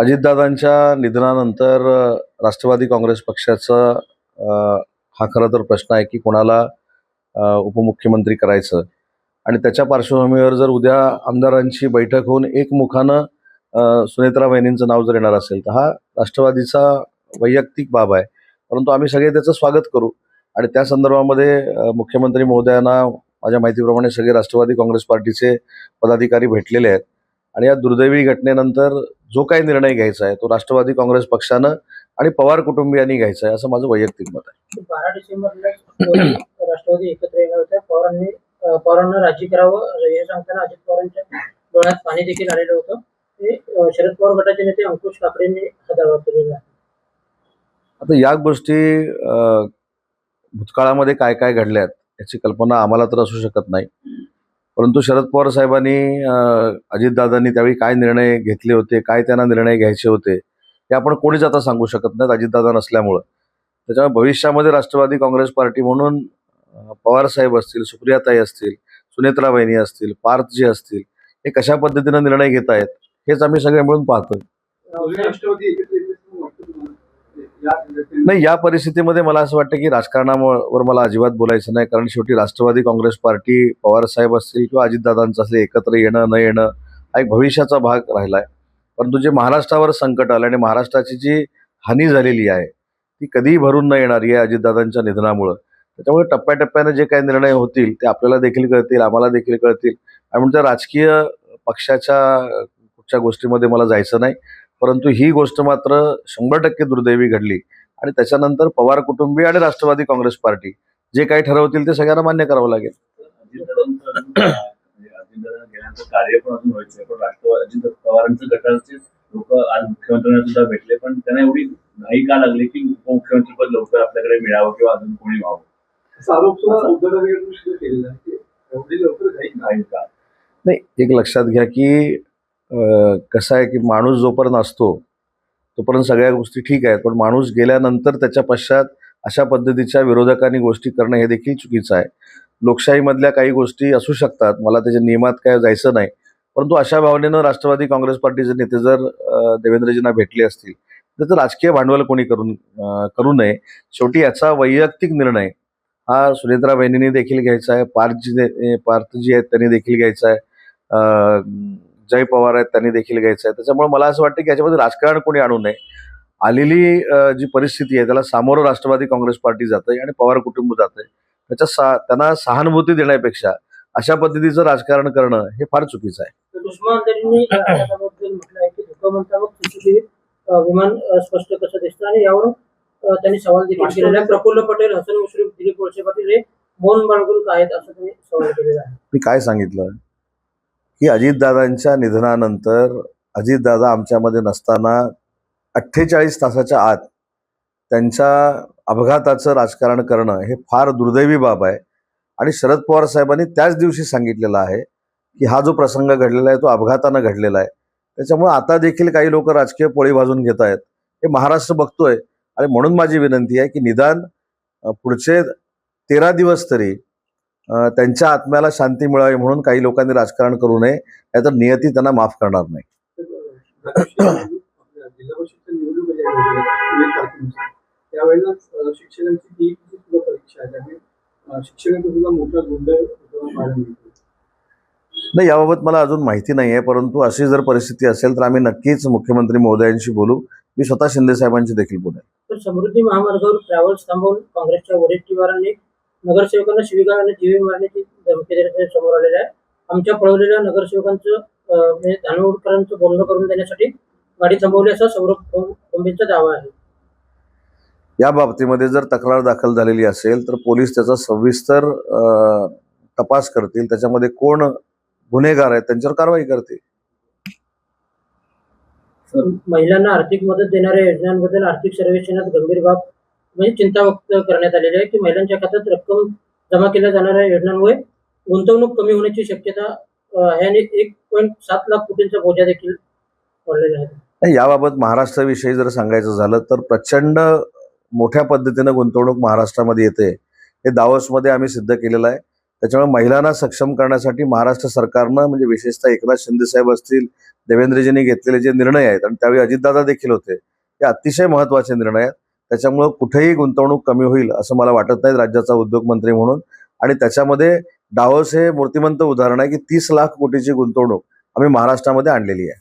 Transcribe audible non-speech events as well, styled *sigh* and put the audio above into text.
अजितदादांच्या निधनानंतर राष्ट्रवादी काँग्रेस पक्षाचा हा खरं तर प्रश्न आहे की कोणाला उपमुख्यमंत्री करायचं? आणि त्याच्या पार्श्वभूमीवर जर उद्या आमदारांची बैठक होऊन एकमुखानं सुनेत्रा वहिनींचं नाव जर येणार असेल तर हा राष्ट्रवादीचा वैयक्तिक बाब आहे. परंतु आम्ही सगळे त्याचं स्वागत करू. आणि त्या संदर्भामध्ये मुख्यमंत्री महोदयांना माझ्या माहितीप्रमाणे सगळे राष्ट्रवादी काँग्रेस पार्टीचे पदाधिकारी भेटलेले आहेत. आणि या दुर्दैवी घटनेनंतर जो काही निर्णय घ्यायचा आहे तो राष्ट्रवादी काँग्रेस पक्षानं आणि पवार कुटुंबियांनी घ्यायचा आहे असं माझं वैयक्तिक मत आहे. बारा डिसेंबरला *coughs* राष्ट्रवादी एकत्र येणार होत्या. पवारांनी पवारांना राजी करावं. हे सांगताना अजित पवारांच्या डोळ्यात पाणी देखील आलेलं होतं. ते शरद पवार गटाचे नेते अंकुश काकडेंनी हा दावा केलेला आहे. आता या गोष्टी भूतकाळामध्ये काय काय घडल्यात याची कल्पना आम्हाला तर असू शकत नाही. परंतु शरद पवार साहेबांनी अजितदादांनी त्यावेळी काय निर्णय घेतले होते काय त्यांना निर्णय घ्यायचे होते हे आपण कोणीच आता सांगू शकत नाहीत अजितदादा नसल्यामुळं. त्याच्यामुळे भविष्यामध्ये राष्ट्रवादी काँग्रेस पार्टी म्हणून पवार साहेब असतील सुप्रियाताई असतील सुनेत्रा असतील पार्थजी असतील हे कशा पद्धतीनं निर्णय घेत आहेत हेच आम्ही सगळे मिळून पाहतोय दोन्ही राष्ट्रवादी एकत्र येतील असं वाटतं तुम्हाला या घटनेत- नाही या परिस्थितीमध्ये मला असं वाटतं की राजकारणावर मला अजिबात बोलायचं नाही कारण शेवटी राष्ट्रवादी काँग्रेस पार्टी पवार साहेब असतील किंवा अजितदादांचं असले एकत्र येणं न येणं हा एक भविष्याचा भाग राहिला आहे परंतु जे महाराष्ट्रावर संकट आलं आणि महाराष्ट्राची जी हानी झालेली आहे ती कधीही भरून न येणारी आहे अजितदादांच्या निधनामुळं. त्याच्यामुळे टप्प्याटप्प्याने जे काही निर्णय होतील ते आपल्याला देखील कळतील आम्हाला देखील कळतील. आणि म्हणजे राजकीय पक्षाच्या कुठच्या गोष्टीमध्ये मला जायचं नाही. परंतु ही गोष्ट मात्र शंभर टक्के दुर्दैवी घडली. आणि त्याच्यानंतर पवार कुटुंबीय आणि राष्ट्रवादी काँग्रेस पार्टी जे काही ठरवतील ते सगळ्यांना मान्य करावं लागेल. कार्य पण अजून व्हायचं पण राष्ट्रवादी अजित पवारांच्या गटाचे लोक आज मुख्यमंत्र्यांना सुद्धा भेटले पण त्यांना एवढी घाई का लागली की उपमुख्यमंत्रीपद लवकर आपल्याकडे मिळावं किंवा अजून कोणी व्हावं नाही एक लक्षात घ्या की कसं आहे की माणूस जोपर्यंत असतो तोपर्यंत सगळ्या गोष्टी ठीक आहेत. पण माणूस गेल्यानंतर त्याच्या पश्चात अशा पद्धतीच्या विरोधकांनी गोष्टी करणं हे देखील चुकीचं आहे. लोकशाहीमधल्या काही गोष्टी असू शकतात. मला त्याच्या नियमात काय जायचं नाही. परंतु अशा भावनेनं राष्ट्रवादी काँग्रेस पार्टीचे नेते जर देवेंद्रजींना भेटले असतील तर त्याचं राजकीय भांडवल कोणी करून करू नये. शेवटी याचा वैयक्तिक निर्णय हा सुनेत्रा बहिणीने देखील घ्यायचा आहे. पार्थजी पार्थ पार्थजी आहेत त्यांनी देखील घ्यायचा आहे. जय पवार आहेत त्यांनी देखील घ्यायचं आहे. त्याच्यामुळे मला असं वाटतं की याच्यामध्ये राजकारण कोणी आणू नये. आलेली जी परिस्थिती आहे त्याला सामोरं राष्ट्रवादी काँग्रेस पार्टी जात आहे आणि पवार कुटुंब जात आहे त्याच्या सा त्यांना सहानुभूती देण्यापेक्षा अशा पद्धतीचं राजकारण करणं हे फार चुकीचं आहे. विमान स्पष्ट कसं दिसतं आणि यावरून त्यांनी सवाल देखील केलेला आहे. प्रफुल्ल पटेल हसन मुश्रीफ दिलीप वळसे पाटील हे मौन बाळगून आहेत असं त्यांनी सवाल केलेला आहे. मी काय सांगितलं? की अजितदादांच्या निधनानंतर अजितदादा आमच्यामध्ये नसताना अठ्ठेचाळीस तासाच्या आत त्यांच्या अपघाताचं राजकारण करणं हे फार दुर्दैवी बाब आहे. आणि शरद पवार साहेबांनी त्याच दिवशी सांगितलेलं आहे की हा जो प्रसंग घडलेला आहे तो अपघातानं घडलेला आहे. त्याच्यामुळे आता देखील काही लोक राजकीय पोळी भाजून घेत आहेत. हे महाराष्ट्र बघतोय आणि म्हणून माझी विनंती आहे की निदान पुढचे तेरा दिवस तरी त्यांच्या आत्म्याला शांती मिळावी म्हणून काही लोकांनी राजकारण करू नये याचा नियती त्यांना माफ करणार नाही. नाही याबाबत मला अजून माहिती नाही आहे परंतु अशी जर परिस्थिती असेल तर आम्ही नक्कीच मुख्यमंत्री महोदयांशी बोलू. मी स्वतः शिंदे साहेबांशी देखील बोलेन. समृद्धी महामार्गावर ट्रॅव्हल्स थांबवून काँग्रेसच्या वरिष्ठवारांनी नगरसेवकांना शिविका आणि जीवे मारण्याची धमकी देण्याचे समोर आलेले आहे. आमच्या पळवलेल्या नगरसेवकांचं म्हणजे धानवडकरांचं बोलणं करून देण्यासाठी गाडी थांबवली असा सौरभ खोंबेंचा दावा आहे. या बाबतीमध्ये जर तक्रार दाखल झालेली असेल तर पोलीस त्याचा सविस्तर तपास करतील. त्याच्यामध्ये कोण गुन्हेगार आहेत त्यांच्यावर कारवाई करतील. महिलांना आर्थिक मदत देणाऱ्या योजनांबद्दल आर्थिक सर्वेक्षणात गंभीर बाब म्हणजे चिंता व्यक्त करण्यात आलेली आहे की महिलांच्या खात्यात रक्कम जमा केल्या जाणाऱ्या योजनांमुळे गुंतवणूक कमी होण्याची शक्यता आहे आणि एक पॉईंट सात लाख कोटींचा बोजा देखील वाढलेला आहे. याबाबत महाराष्ट्राविषयी जर सांगायचं झालं तर प्रचंड मोठ्या पद्धतीनं गुंतवणूक महाराष्ट्रामध्ये येते. हे दावोसमध्ये आम्ही सिद्ध केलेलं आहे. त्याच्यामुळे महिलांना सक्षम करण्यासाठी महाराष्ट्र सरकारनं म्हणजे विशेषतः एकनाथ शिंदे साहेब असतील देवेंद्रजींनी घेतलेले जे निर्णय आहेत आणि त्यावेळी अजितदादा देखील होते हे अतिशय महत्त्वाचे निर्णय आहेत. त्याच्यामुळं कुठेही गुंतवणूक कमी होईल असं मला वाटत नाही राज्याचा उद्योग मंत्री म्हणून. आणि त्याच्यामध्ये डावस हे मूर्तिमंत उदाहरण आहे की तीस लाख कोटीची गुंतवणूक आम्ही महाराष्ट्रामध्ये आणलेली आहे.